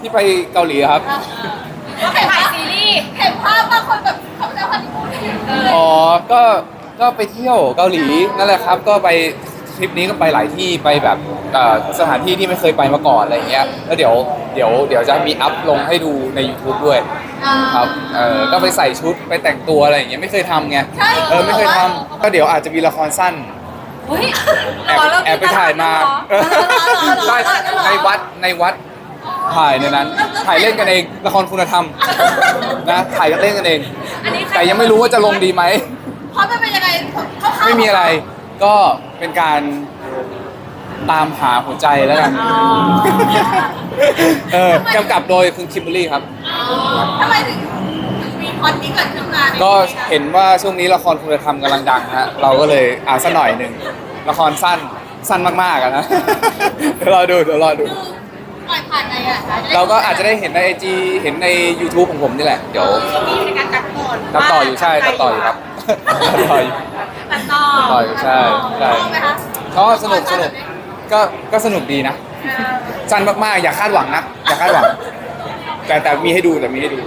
ที่ไปเกาหลีครับ ก็ถ่ายซีรีส์เห็นภาพบางคนแบบเขาจะฮันนีมูนอยู่เอออ๋อ ก็ ก็ไปเที่ยวเกาหลีนั่นแหละครับ ก็ไปทริปนี้ก็ไปหลายที่ไปแบบเอ่อสถานที่ที่ไม่เคยไปมาก่อนอะไรเงี้ย แล้วเดี๋ยว เดี๋ยว เดี๋ยวจะมีอัพลงให้ดูใน YouTube ด้วยครับ เออก็ไปใส่ชุดไปแต่งตัวอะไรอย่างเงี้ยไม่เคยทำไงใช่เออไม่เคยทำก็เดี๋ยวอาจจะมีละครสั้น เฮ้ยแอบแอบไปถ่ายมา ใช่ ในวัด ในวัด ถ่ายในนั้น ถ่ายเล่นกันเองละครคุณธรรมนะถ่ายกันเล่นกันเอง อันนี้ใครแต่ยังไม่รู้ว่าจะลงดีไหมเพราะมันเป็นยังไงเขาเข้าไม่มีอะไร ก็เป็นการตามหาหัวใจแล้วกันอ๋อเออกำกับโดยคุณคิมเบอรรี่ครับ ทำไมถึงมีพอดนี้เกิดขึ้นมาก็เห็นว่าช่วงนี้ละครคุณธรรมกำลังดังฮะเราก็เลยอ่าสักหน่อยหนึ่งละครสั้นสั้นมากๆอะนะเดี๋ยวรอดูเดี๋ยวรอดู คือ ปล่อยผ่านไหนอะเราก็อาจจะได้เห็นในไอจีเห็นใน YouTube ของผมนี่แหละ เดี๋ยวช่วงนี้ในการตัดต่อตัดต่ออยู่ใช่ตัดต่ออยู่ครับตัดต่ออยู่ตัดต่อตัดต่ออยู่ใช่ใช่ชอบไหมคะก็สนุกสนุกก็ก็สนุกดีนะสั้นมากๆ อย่าคาดหวังนะอย่าคาดหวังแต่แต่มีให้ดูแต่มีให้ดู